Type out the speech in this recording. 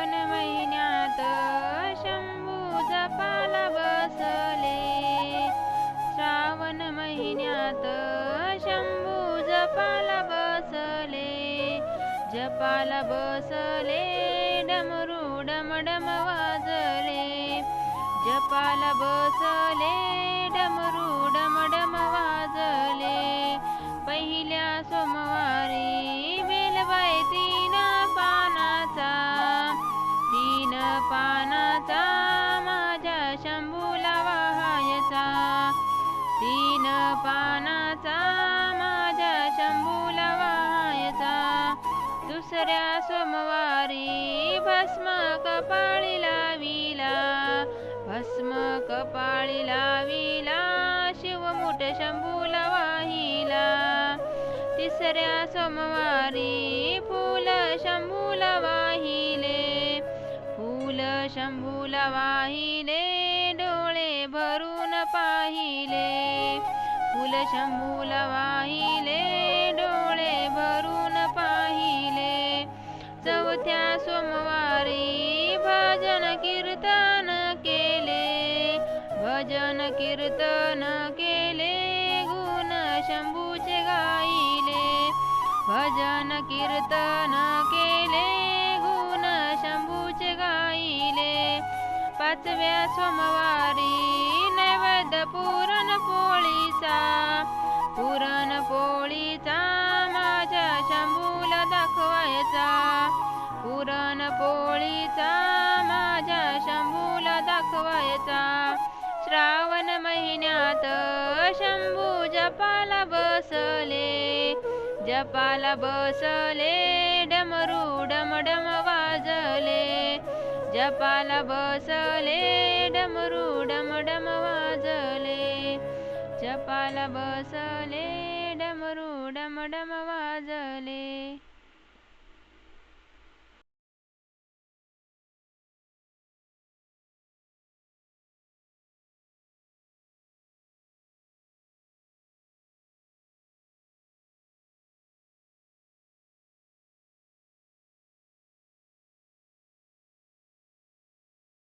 श्रावण महिन्यात शंभू जपाला बसले. श्रावण महिन्यात शंभू जपाला बसले. जपाला बसले डमरू डमडम वाजले. जपाला बसले डमरू पानाचा माझ्या शंभूला वाहायचा. तीन पानाचा माझ्या शंभूला वाहायचा. दुसऱ्या सोमवारी भस्म कपाळी लाविला. भस्म कपाळी लाविला शिवमुठ शंभूला वाहिला. तिसऱ्या सोमवारी फुल शंभूला वाहिले. शंभूला वाहिले डोळे भरून पाहिले. फुल शंभूला वाहिले डोळे भरून पाहिले. चौथ्या सोमवारी भजन कीर्तन केले. भजन कीर्तन केले गुण शंभूचे गाईले भजन कीर्तन केले पाचव्या सोमवारी नैवेद्य पुरण पोळीचा पुरण पोळीचा माझ्या शंभूला दाखवायचा. पुरण पोळीचा माझ्या शंभूला दाखवायचा. श्रावण महिन्यात शंभू जपाला बसले जपाला बसले डमरू डमडम जपाला बसले डमरू डमडम वाजले. जपाला बसले डमरू डमडम वाजले.